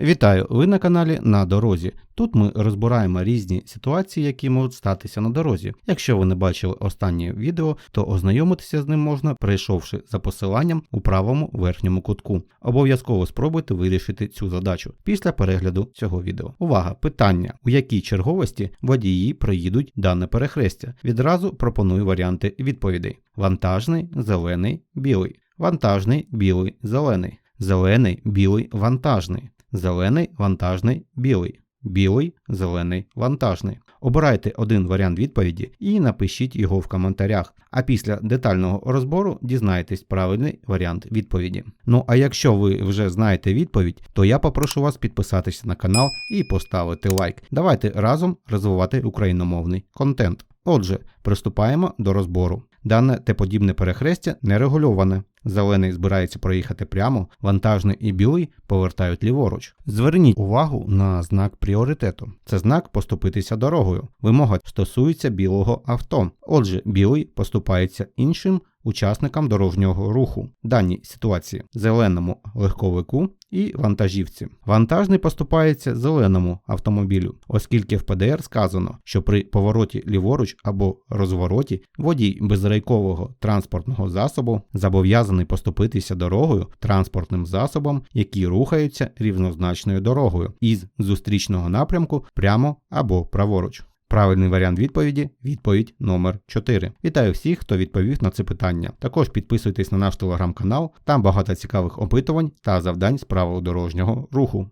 Вітаю! Ви на каналі на дорозі. Тут ми розбираємо різні ситуації, які можуть статися на дорозі. Якщо ви не бачили останнє відео, то ознайомитися з ним можна, перейшовши за посиланням у правому верхньому кутку. Обов'язково спробуйте вирішити цю задачу після перегляду цього відео. Увага! Питання: у якій черговості водії проїдуть дане перехрестя? Відразу пропоную варіанти відповідей: вантажний, зелений, білий, вантажний, білий, зелений, зелений, білий, вантажний. Зелений, вантажний, білий. Білий, зелений, вантажний. Обирайте один варіант відповіді і напишіть його в коментарях. А після детального розбору дізнаєтесь правильний варіант відповіді. Ну а якщо ви вже знаєте відповідь, то я попрошу вас підписатися на канал і поставити лайк. Давайте разом розвивати україномовний контент. Отже, приступаємо до розбору. Дане те подібне перехрестя не регульоване. Зелений збирається проїхати прямо, вантажний і білий повертають ліворуч. Зверніть увагу на знак пріоритету. Це знак поступитися дорогою. Вимога стосується білого авто. Отже, білий поступається іншим учасникам дорожнього руху. Даній ситуації зеленому легковику і вантажівці. Вантажний поступається зеленому автомобілю, оскільки в ПДР сказано, що при повороті ліворуч або розвороті водій безрейкового транспортного засобу зобов'язаний поступитися дорогою транспортним засобом, які рухаються рівнозначною дорогою із зустрічного напрямку прямо або праворуч. Правильний варіант відповіді відповідь номер 4. Вітаю всіх, хто відповів на це питання. Також підписуйтесь на наш телеграм-канал, там багато цікавих опитувань та завдань з правил дорожнього руху.